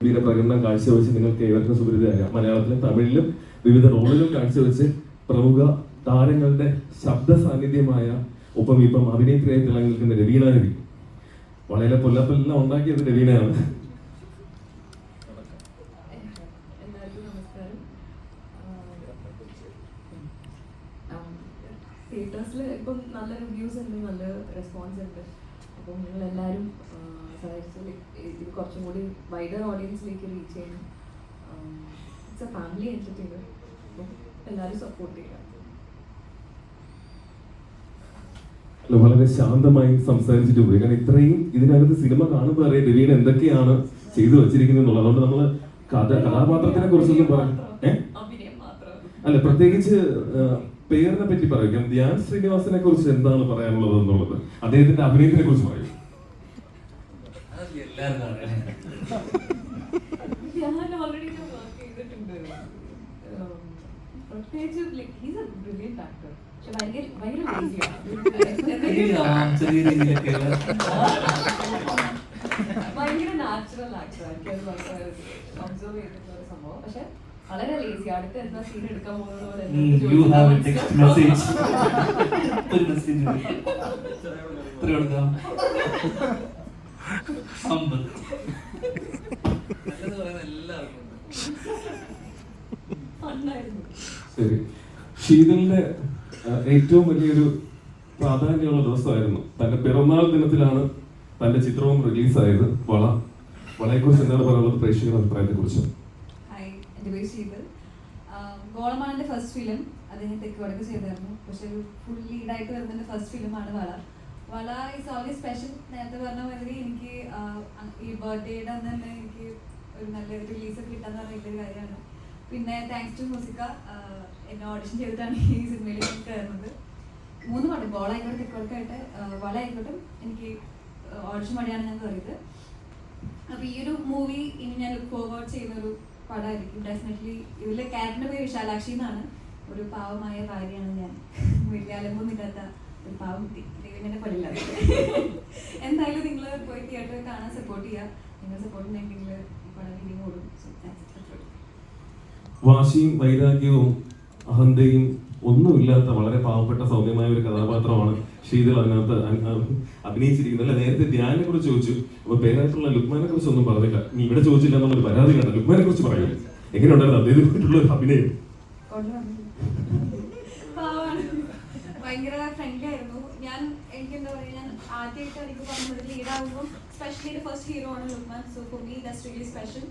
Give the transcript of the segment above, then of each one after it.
ഗംഭീര പ്രകടനം കാഴ്ചവെച്ച് നിങ്ങൾക്ക് ഏവർക്കും സുപരിതയായ മലയാളത്തിലും തമിഴിലും വിവിധ റോളിലും കാഴ്ചവെച്ച് പ്രമുഖ താരങ്ങളുടെ ശബ്ദ സാന്നിധ്യമായ ഒപ്പം ഇപ്പം അഭിനേത്രിയായി തിളങ്ങി നിൽക്കുന്ന രവീണ രവി. വളരെ പൊല്ലപ്പെല്ലാം ഉണ്ടാക്കിയത് രവീണയാണ്. തിയേറ്റേഴ്സിൽ ഇപ്പം നല്ല റിവ്യൂസ് ഉണ്ട് നല്ല റെസ്പോൺസ് ഉണ്ട്. അപ്പം നിങ്ങൾ എല്ലാവരും സഹായിച്ചു ഇത് കുറച്ചും കൂടി വൈഡർ ഓഡിയൻസിലേക്ക് റീച്ച് ചെയ്യണം. ഇറ്റ്സ് എ ഫാമിലി എന്റർടൈനർ അപ്പം എല്ലാവരും സപ്പോർട്ട് ചെയ്യാം അല്ല, വളരെ ശാന്തമായി സംസാരിച്ചിട്ട് പോയി. കാരണം ഇത്രയും ഇതിനകത്ത് സിനിമ കാണുമ്പോൾ അറിയാം രവീന എന്തൊക്കെയാണ് ചെയ്തു വെച്ചിരിക്കുന്നത് എന്നുള്ളത്. അതുകൊണ്ട് നമ്മൾ കഥ കഥാപാത്രത്തിനെ കുറിച്ചൊന്നും പറയാം അല്ല പ്രത്യേകിച്ച് പേരിനെ പറ്റി പറയും. ധ്യാൻ ശ്രീനിവാസനെ കുറിച്ച് എന്താണ് പറയാനുള്ളത് എന്നുള്ളത്? അദ്ദേഹത്തിന്റെ അഭിനയത്തിനെ കുറിച്ച് പറയും. ഭയങ്കര നാച്ചുറൽ ആക്ടർ എനിക്ക് അത് ഭയങ്കര ഒബ്സർവ് ചെയ്തിട്ടുള്ള ഒരു സംഭവം. പക്ഷെ വളരെ ലേസി അടുത്ത് എന്താ സീൻ എടുക്കാൻ ശരി. ശീതലിന്റെ ആ, ഏറ്റവും വലിയൊരു പ്രാധാന്യമുള്ള ദിവസമായിരുന്നു. തന്റെ പിറന്നാൾ ദിനത്തിലാണ് തന്റെ ചിത്രവും റിലീസായത് വള. വളയെ കുറിച്ച് എന്താണ് പറയാനുള്ളത്? പ്രേക്ഷകരുടെ അഭിപ്രായത്തെ കുറിച്ച് ചെയ്ത്. ഗോളമാണെന്റെ ഫസ്റ്റ് ഫിലിം അദ്ദേഹം തെക്ക് വടക്ക് ചെയ്തായിരുന്നു. പക്ഷെ ഒരു ഫുൾ ലീഡായിട്ട് വരുന്നതിന്റെ ഫസ്റ്റ് ഫിലിമാണ് വള. വള ഈസ് ഓൾവേസ് സ്പെഷ്യൽ നേരത്തെ പറഞ്ഞ മാതിരി എനിക്ക് ഈ ബർത്ത്ഡേയുടെ അന്ന് തന്നെ എനിക്ക് ഒരു നല്ല റിലീസ് കിട്ടാന്ന് പറഞ്ഞ വലിയൊരു കാര്യമാണ്. പിന്നെ താങ്ക്സ് ടു മ്യൂസിക്ക എന്നെ ഓഡിഷൻ ചെയ്തിട്ടാണ് ഈ സിനിമയിലേക്ക് കയറുന്നത്. മൂന്ന് പാട്ട് ഗോളായിക്കോട്ടെ ആയിട്ട് വള ആയിക്കോട്ടെ എനിക്ക് ഓഡിഷൻ വഴിയാണ് ഞാൻ കയറിയത്. അപ്പൊ ഈ ഒരു മൂവി ഇനി ഞാൻ ലുക്ക് ഫോർവേഡ് ചെയ്യുന്ന ഒരു പടമായിരിക്കും. ഡെഫിനറ്റ്ലി ഇതിലെ ക്യാരക്ടറിന്റെ പേര് വിശാലാക്ഷി എന്നാണ് ഒരു പാവമായ ഭാര്യയാണ് ഞാൻ. വലിയ ഇല്ലാത്ത ഒരു പാവം കുട്ടി. ദൈവനെ കൊല്ലില്ല എന്തായാലും നിങ്ങൾ പോയി തിയേറ്ററിൽ കാണാൻ സപ്പോർട്ട് ചെയ്യുക നിങ്ങൾ സപ്പോർട്ട് ഉണ്ടെങ്കിൽ പടം ഇനിയും ഓടും. വാശിയും വൈരാഗ്യവും അഹന്തയും ഒന്നുമില്ലാത്ത വളരെ പാവപ്പെട്ട സൗമ്യമായ ഒരു കഥാപാത്രമാണ് ഷീദൽ അതിനകത്ത് അഭിനയിച്ചിരിക്കുന്നത്. അല്ല? നേരത്തെ ധ്യാനെ കുറിച്ച് ചോദിച്ചു. അപ്പൊ പേരായിട്ടുള്ള ലുക്മാനെ കുറിച്ച് ഒന്നും പറഞ്ഞില്ല. നീ ഇവിടെ ചോദിച്ചില്ല എന്നുള്ളൊരു പരാതി കണ്ട. ലുക്മാനെ കുറിച്ച് പറയൂ എങ്ങനെയുണ്ടായിരുന്നു അദ്ദേഹത്തിനുള്ള ഒരു അഭിനയം. ഭയങ്കര ഫ്രണ്ട്ലി ആയിരുന്നു. ഞാൻ എനിക്ക് എന്താ പറയുക ഞാൻ ആദ്യമായിട്ട് എനിക്ക് പറഞ്ഞത് ലീഡാകുമ്പോൾ സ്പെഷ്യലി ഫസ്റ്റ് ഹീറോ ആണ് Lukman. So for me that's really special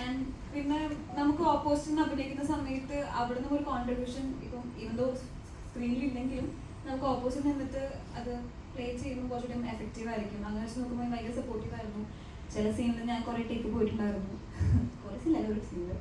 and പിന്നെ നമുക്ക് ഓപ്പോസിറ്റ് നിന്ന് അഭിനയിക്കുന്ന സമയത്ത് അവിടെ നിന്ന് ഒരു കോൺട്രിബ്യൂഷൻ ഇപ്പം ഇവന്തോ സ്ക്രീനിൽ ഇല്ലെങ്കിലും നമുക്ക് ഓപ്പോസിറ്റ് നിന്നിട്ട് അത് പ്ലേ ചെയ്യുമ്പോൾ കുറച്ചുകൂടി എഫക്റ്റീവ് ആയിരിക്കും. അങ്ങനെ വെച്ച് നോക്കുമ്പോൾ ഭയങ്കര സപ്പോർട്ടീവ് ആയിരുന്നു. ചില സീനിൽ ഞാൻ കുറേ ടേക്ക് പോയിട്ടുണ്ടായിരുന്നു. കുറേ സീനില്ല ഒരു സീനിൽ